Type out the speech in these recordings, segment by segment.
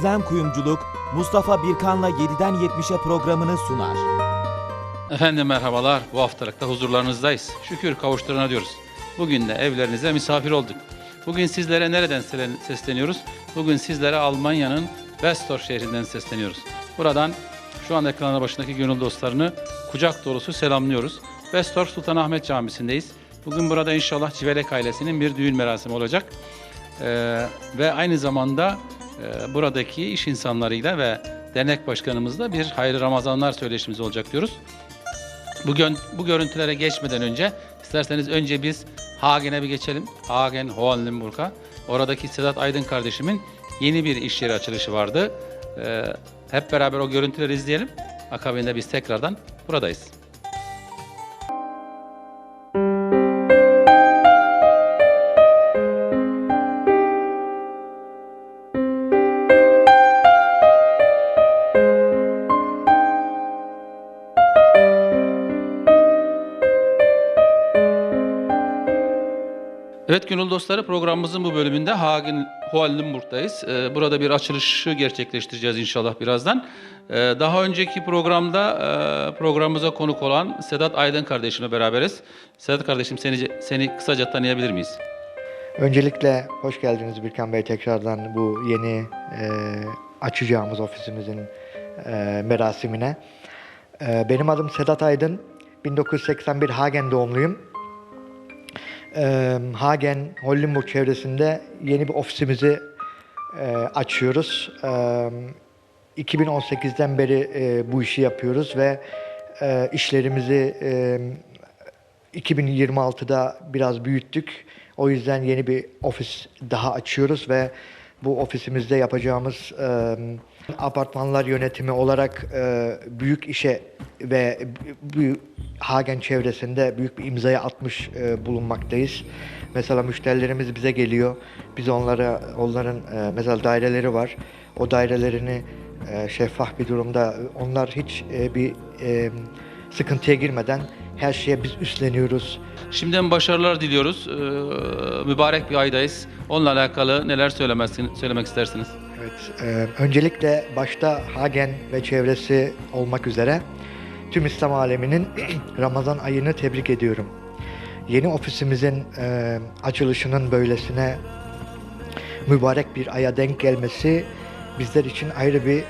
Özlem Kuyumculuk, Mustafa Birkan'la 7'den 70'e programını sunar. Efendim merhabalar. Bu haftalıkta huzurlarınızdayız. Şükür kavuşturana diyoruz. Bugün de evlerinize misafir olduk. Bugün sizlere nereden sesleniyoruz? Bugün sizlere Almanya'nın Westorf şehrinden sesleniyoruz. Buradan şu an ekrana başındaki gönül dostlarını kucak dolusu selamlıyoruz. Westorf Sultanahmet Camisi'ndeyiz. Bugün burada inşallah Civelek ailesinin bir düğün merasimi olacak. Ee, ve aynı zamanda buradaki iş insanlarıyla ve dernek başkanımızla bir hayırlı Ramazanlar söyleşimiz olacak diyoruz. Bu, gön- bu görüntülere geçmeden önce isterseniz önce biz Hagen'e bir geçelim. Hagen Hohenlimburg'a. Oradaki Sedat Aydın kardeşimin yeni bir iş yeri açılışı vardı. Ee, hep beraber o görüntüleri izleyelim. Akabinde biz tekrardan buradayız. Dostları programımızın bu bölümünde Hagen Hohenlimburg'dayız. Ee, burada bir açılışı gerçekleştireceğiz inşallah birazdan. Ee, daha önceki programda e, programımıza konuk olan Sedat Aydın kardeşimle beraberiz. Sedat kardeşim seni seni kısaca tanıyabilir miyiz? Öncelikle hoş geldiniz Birkan Bey tekrardan bu yeni e, açacağımız ofisimizin e, merasimine. Benim adım Sedat Aydın. 1981 Hagen doğumluyum. E, Hagen, Hollenburg çevresinde yeni bir ofisimizi e, açıyoruz. E, 2018'den beri e, bu işi yapıyoruz ve e, işlerimizi e, 2026'da biraz büyüttük. O yüzden yeni bir ofis daha açıyoruz ve bu ofisimizde yapacağımız e, apartmanlar yönetimi olarak e, büyük işe ve bu Hagen çevresinde büyük bir imzaya atmış e, bulunmaktayız. Mesela müşterilerimiz bize geliyor. Biz onlara onların e, mesela daireleri var. O dairelerini e, şeffaf bir durumda onlar hiç e, bir e, sıkıntıya girmeden her şeye biz üstleniyoruz. Şimdiden başarılar diliyoruz. Ee, mübarek bir aydayız. Onunla alakalı neler söylemezsin, söylemek istersiniz? Evet, e, öncelikle başta Hagen ve çevresi olmak üzere tüm İslam aleminin Ramazan ayını tebrik ediyorum. Yeni ofisimizin e, açılışının böylesine mübarek bir aya denk gelmesi bizler için ayrı bir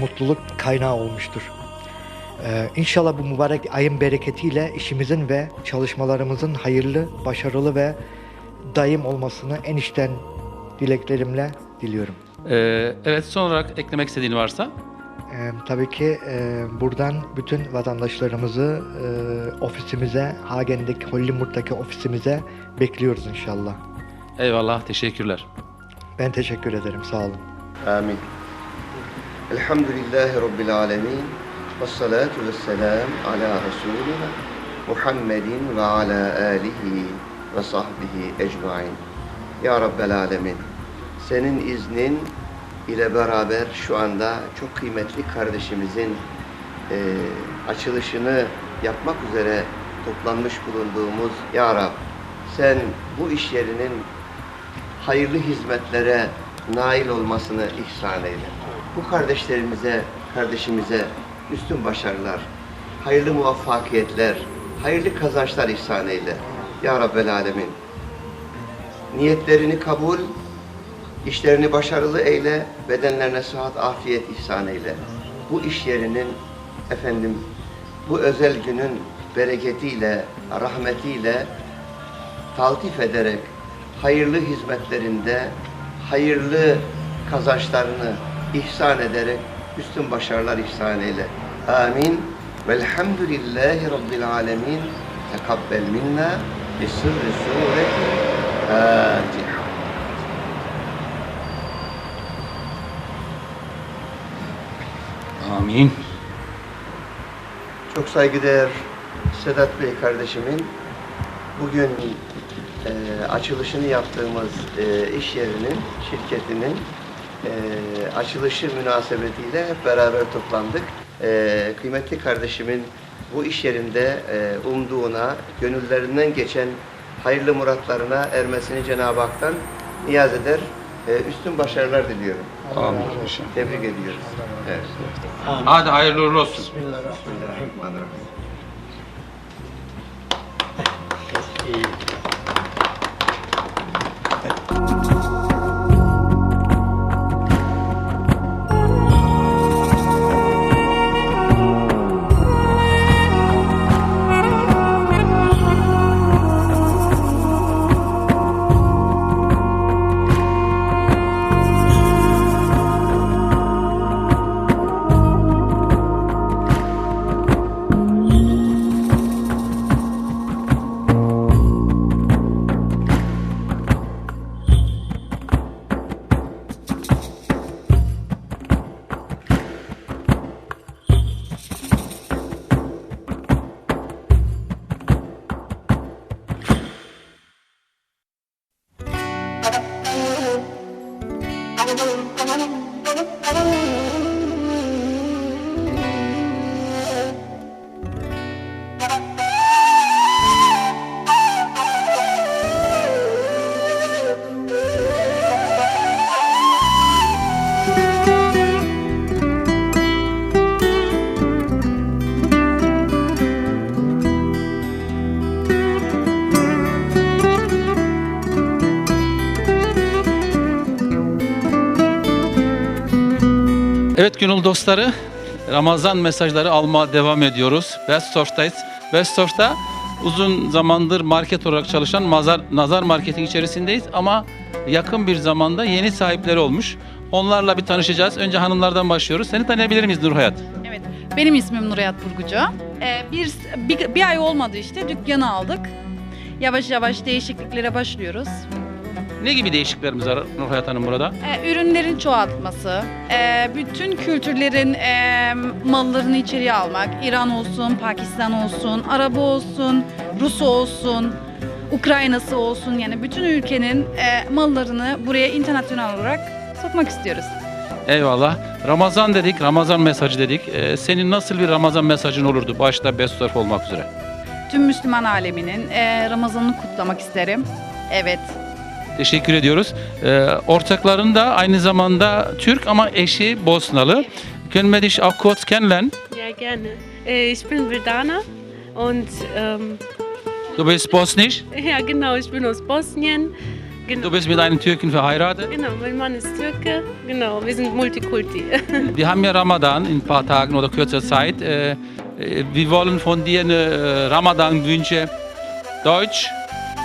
mutluluk kaynağı olmuştur. Ee, inşallah bu mübarek ayın bereketiyle işimizin ve çalışmalarımızın hayırlı, başarılı ve daim olmasını en içten dileklerimle diliyorum. Ee, evet son olarak eklemek istediğin varsa? Ee, tabii ki e, buradan bütün vatandaşlarımızı e, ofisimize, Hagen'deki, Hollimurt'taki ofisimize bekliyoruz inşallah. Eyvallah, teşekkürler. Ben teşekkür ederim, sağ olun. Amin. Elhamdülillahi Rabbil Alemin ve salatu ve selam ala Resulina Muhammedin ve ala alihi ve sahbihi ecmain. Ya Rabbel Alemin, senin iznin ile beraber şu anda çok kıymetli kardeşimizin e, açılışını yapmak üzere toplanmış bulunduğumuz Ya Rab, sen bu iş yerinin hayırlı hizmetlere nail olmasını ihsan eyle. Bu kardeşlerimize, kardeşimize üstün başarılar, hayırlı muvaffakiyetler, hayırlı kazançlar ihsan eyle. Ya Rabbel Alemin. Niyetlerini kabul, işlerini başarılı eyle, bedenlerine sıhhat, afiyet ihsan eyle. Bu iş yerinin efendim bu özel günün bereketiyle, rahmetiyle taltif ederek hayırlı hizmetlerinde hayırlı kazançlarını ihsan ederek üstün başarılar ihsan eyle. Amin. Velhamdülillahi Rabbil alemin. Tekabbel minna. Bisirri sureti. Fatiha. Amin. Çok saygıdeğer Sedat Bey kardeşimin bugün e, açılışını yaptığımız e, iş yerinin, şirketinin e, açılışı münasebetiyle hep beraber toplandık. E, kıymetli kardeşimin bu iş yerinde e, umduğuna, gönüllerinden geçen hayırlı muratlarına ermesini Cenab-ı Hak'tan niyaz eder. E, üstün başarılar diliyorum. Amin. Tebrik ediyoruz. Evet. Hadi hayırlı uğurlu olsun. Bismillahirrahmanirrahim. Evet gönül dostları, Ramazan mesajları almaya devam ediyoruz. Bestorf'tayız. Bestorf'ta uzun zamandır market olarak çalışan Mazar, Nazar Market'in içerisindeyiz ama yakın bir zamanda yeni sahipleri olmuş. Onlarla bir tanışacağız. Önce hanımlardan başlıyoruz. Seni tanıyabilir miyiz Nur Hayat? Evet, benim ismim Nurayat Burgucu. Ee, bir, bir, bir ay olmadı işte dükkanı aldık. Yavaş yavaş değişikliklere başlıyoruz. Ne gibi değişikliklerimiz var Nur Hayat Hanım burada? Ee, ürünlerin çoğaltması, ee, bütün kültürlerin ee, mallarını içeriye almak. İran olsun, Pakistan olsun, Araba olsun, Rus olsun, Ukraynası olsun yani bütün ülkenin ee, mallarını buraya internasyonel olarak sokmak istiyoruz. Eyvallah. Ramazan dedik, Ramazan mesajı dedik. Ee, senin nasıl bir Ramazan mesajın olurdu? Başta Bestorf olmak üzere. Tüm Müslüman aleminin ee, Ramazan'ını kutlamak isterim. Evet, Teşekkür ediyoruz. Ee, ortakların da aynı zamanda Türk ama eşi Bosnalı. Können wir dich auch kurz kennenlernen? Ja, gerne. Äh, Ich bin Verdana und ähm, Du bist bosnisch, ja, genau, ich bin aus Bosnien. Genau, du bist mit einem Türken verheiratet. genau mein Mann ist Türke. Genau, wir sind Multikulti. Wir haben ja Ramadan in ein paar Tagen oder kürzer Zeit. Äh, äh, wir wollen von dir eine Ramadan-Wünsche. Deutsch,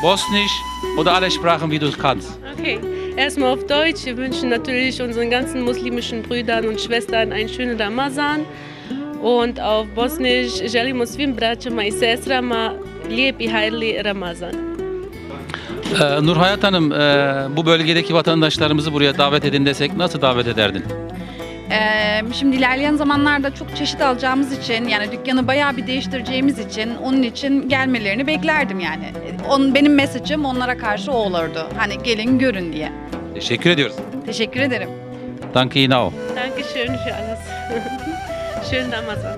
Bosnisch oder alle Sprachen, wie du es kannst. Okay, erstmal auf Deutsch. Wir wünschen natürlich unseren ganzen muslimischen Brüdern und Schwestern einen schönen Ramazan. Und auf Bosnisch, želimo svim braćama i sestrama lijep i hayırlı Ramazan. Ee, Nur Hayat Hanım, e, bu bölgedeki vatandaşlarımızı buraya davet edin desek nasıl davet ederdin? Ee, şimdi ilerleyen zamanlarda çok çeşit alacağımız için yani dükkanı bayağı bir değiştireceğimiz için onun için gelmelerini beklerdim yani. On, benim mesajım onlara karşı o olurdu. Hani gelin görün diye. Teşekkür ediyoruz. Teşekkür ederim. Danke Ihnen auch. Dankeschön für alles. Schönen Ramazan.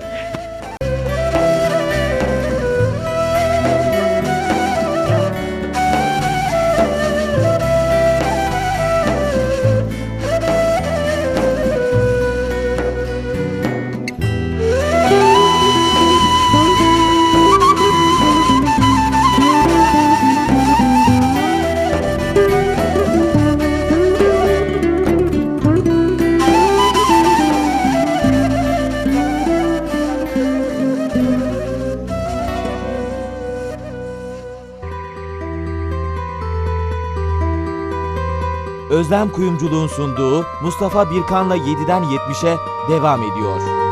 Özlem Kuyumculuğun sunduğu Mustafa Birkan'la 7'den 70'e devam ediyor.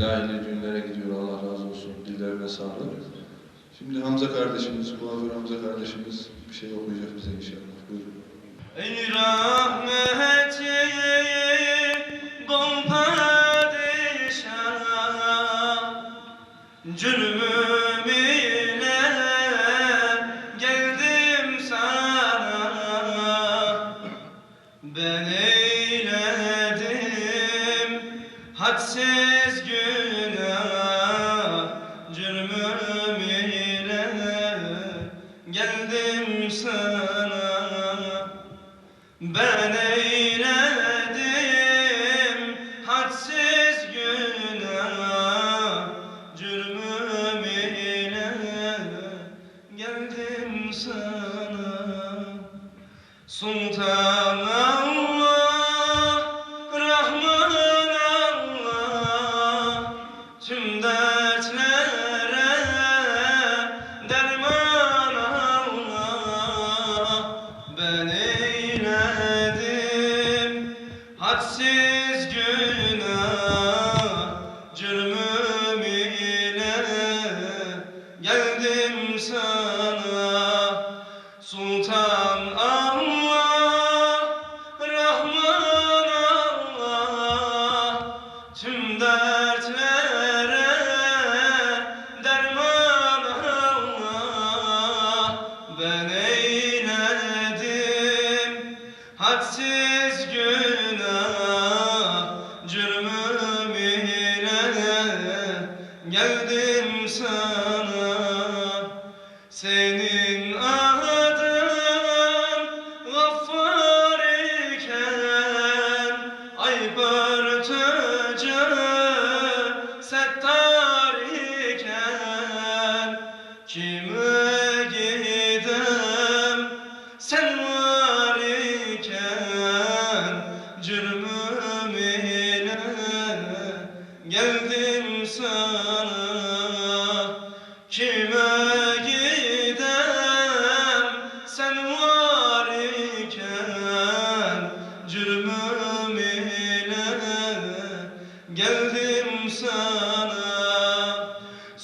De ilahili düğünlere gidiyor. Allah razı olsun. Dillerine sağlık. Şimdi Hamza kardeşimiz, kuaför Hamza kardeşimiz bir şey okuyacak bize inşallah. Buyurun. Ey rahmeti bol padişah Cürmüm ben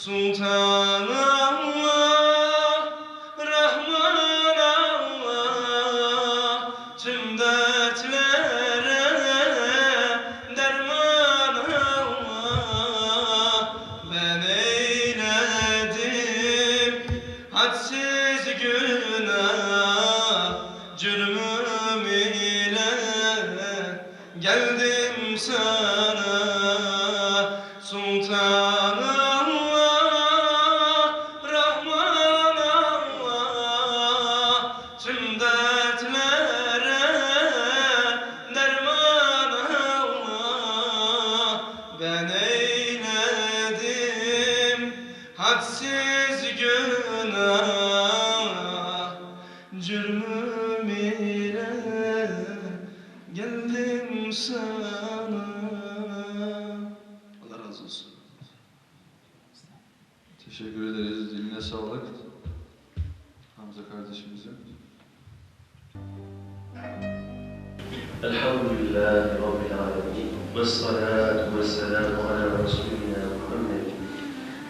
Sultan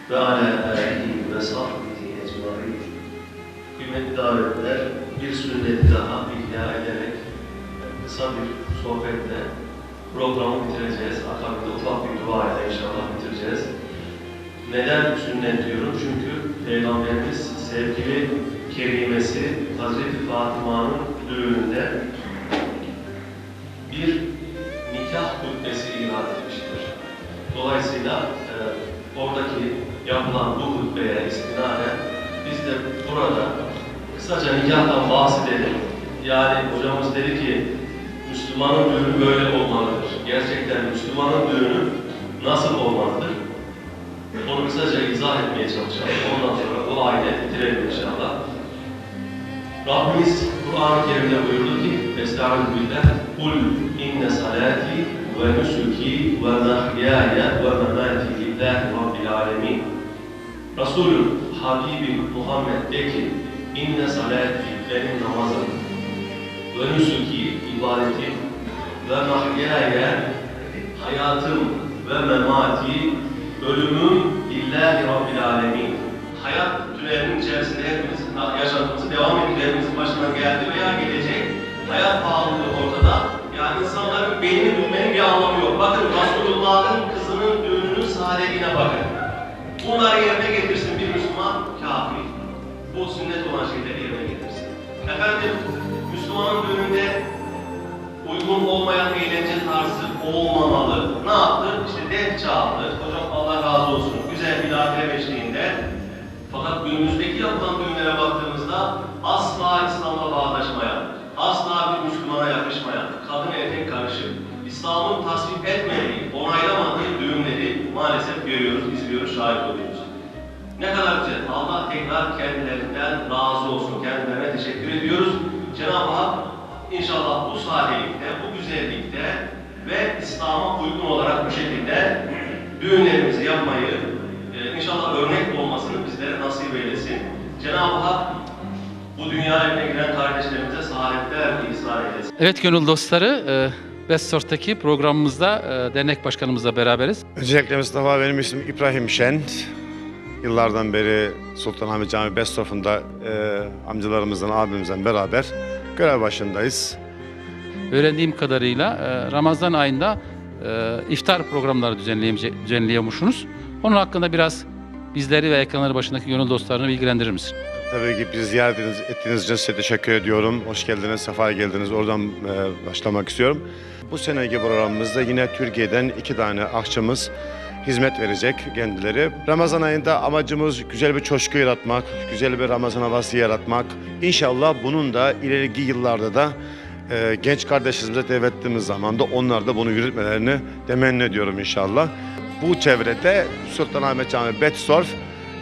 ve ala alihi ve sahbihi ecmaîn. Kıymetli davetler bir sünnet daha ihya ederek kısa bir sohbetle programı bitireceğiz. Akabinde ufak bir dua ile inşallah bitireceğiz. Neden sünnet diyorum? Çünkü Peygamberimiz sevgili kerimesi Hazreti Fatıma'nın düğününde bir nikah hutbesi ilan etmiştir. Dolayısıyla e, oradaki yapılan bu hutbeye istinaden biz de burada kısaca nikahtan bahsedelim. Yani hocamız dedi ki Müslümanın düğünü böyle olmalıdır. Gerçekten Müslümanın düğünü nasıl olmalıdır? Onu kısaca izah etmeye çalışalım. Ondan sonra bu ayet bitirelim inşallah. Rabbimiz Kur'an-ı Kerim'de buyurdu ki Estaizu billah Kul inne salati ve nusuki ve mahyaya ve memati lillahi rabbil alemin. Resulüm, Habibim Muhammed de ki, inne salati benim namazım ve nusuki ibadetim ve mahyaya hayatım ve memati ölümüm lillahi rabbil alemin. Hayat tünelinin içerisinde hepimiz yaşantımızı devam ediyor. Hepimizin başına geldi veya gelecek. Hayat pahalılığı ortada. Yani insanların beynini bilmenin bir anlamı yok. Bakın Resulullah'ın kızının düğününün saadetine bakın. Bunları yerine getirsin bir Müslüman kafir. Bu sünnet olan şeyleri yerine getirsin. Efendim, Müslümanın düğününde uygun olmayan eğlence tarzı olmamalı. Ne yaptı? İşte def çaldı. Hocam Allah razı olsun. Güzel bir nafile beşliğinde. Fakat günümüzdeki yapılan düğünlere baktığımızda asla İslam'la bağdaşmayan, asla bir Müslümana yakışmayan, kadın erkek karışık, İslam'ın tasvip etmediği, izliyoruz, şahit oluyoruz. Ne kadar güzel. Allah tekrar kendilerinden razı olsun. Kendilerine teşekkür ediyoruz. Cenab-ı Hak inşallah bu sadelikte, bu güzellikte ve İslam'a uygun olarak bu şekilde düğünlerimizi yapmayı e, inşallah örnek olmasını bizlere nasip eylesin. Cenab-ı Hak bu dünya evine giren kardeşlerimize saadetler ihsan eylesin. Evet gönül dostları, e, Best Source'taki programımızda e, dernek başkanımızla beraberiz. Öncelikle Mustafa benim ismim İbrahim Şen. Yıllardan beri Sultanahmet Camii Bestof'unda e, amcalarımızdan, abimizden beraber görev başındayız. Öğrendiğim kadarıyla e, Ramazan ayında e, iftar programları düzenliyormuşsunuz. Onun hakkında biraz bizleri ve ekranları başındaki gönül dostlarını bilgilendirir misin? Tabii ki bizi ziyaret ettiğiniz, için size teşekkür ediyorum. Hoş geldiniz, sefa geldiniz. Oradan e, başlamak istiyorum. Bu seneki programımızda yine Türkiye'den iki tane akçımız hizmet verecek kendileri. Ramazan ayında amacımız güzel bir coşku yaratmak, güzel bir Ramazan havası yaratmak. İnşallah bunun da ileriki yıllarda da e, genç kardeşlerimize devrettiğimiz zaman da onlar da bunu yürütmelerini temenni ediyorum inşallah. Bu çevrede Sultanahmet Camii Betsorf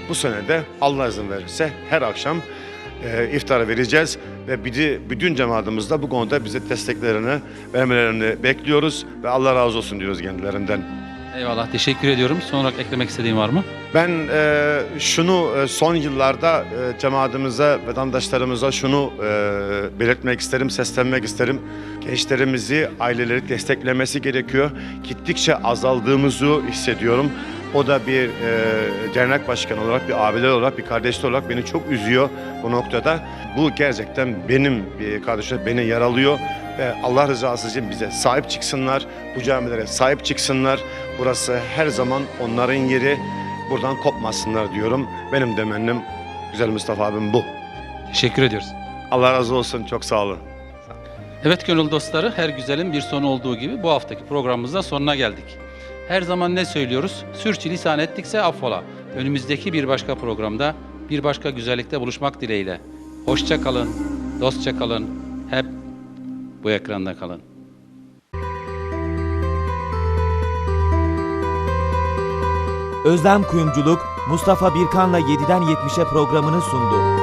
bu sene de Allah izin verirse her akşam e, iftara vereceğiz ve bütün cemaatimiz de bu konuda bize desteklerini vermelerini bekliyoruz ve Allah razı olsun diyoruz kendilerinden. Eyvallah, teşekkür ediyorum. Son olarak eklemek istediğin var mı? Ben e, şunu e, son yıllarda e, cemaatimize, vatandaşlarımıza şunu e, belirtmek isterim, seslenmek isterim. Gençlerimizi, aileleri desteklemesi gerekiyor. Gittikçe azaldığımızı hissediyorum. O da bir e, dernek başkanı olarak, bir abiler olarak, bir kardeşler olarak beni çok üzüyor bu noktada. Bu gerçekten benim bir kardeşler beni yaralıyor ve Allah rızası için bize sahip çıksınlar, bu camilere sahip çıksınlar. Burası her zaman onların yeri. Buradan kopmasınlar diyorum. Benim demennim güzel Mustafa abim bu. Teşekkür ediyoruz. Allah razı olsun. Çok sağ olun. Evet gönül dostları, her güzelin bir sonu olduğu gibi bu haftaki programımızda sonuna geldik. Her zaman ne söylüyoruz? Sürçülisan ettikse affola. Önümüzdeki bir başka programda, bir başka güzellikte buluşmak dileğiyle. Hoşça kalın, dostça kalın, hep bu ekranda kalın. Özlem Kuyumculuk Mustafa Birkan'la 7'den 70'e programını sundu.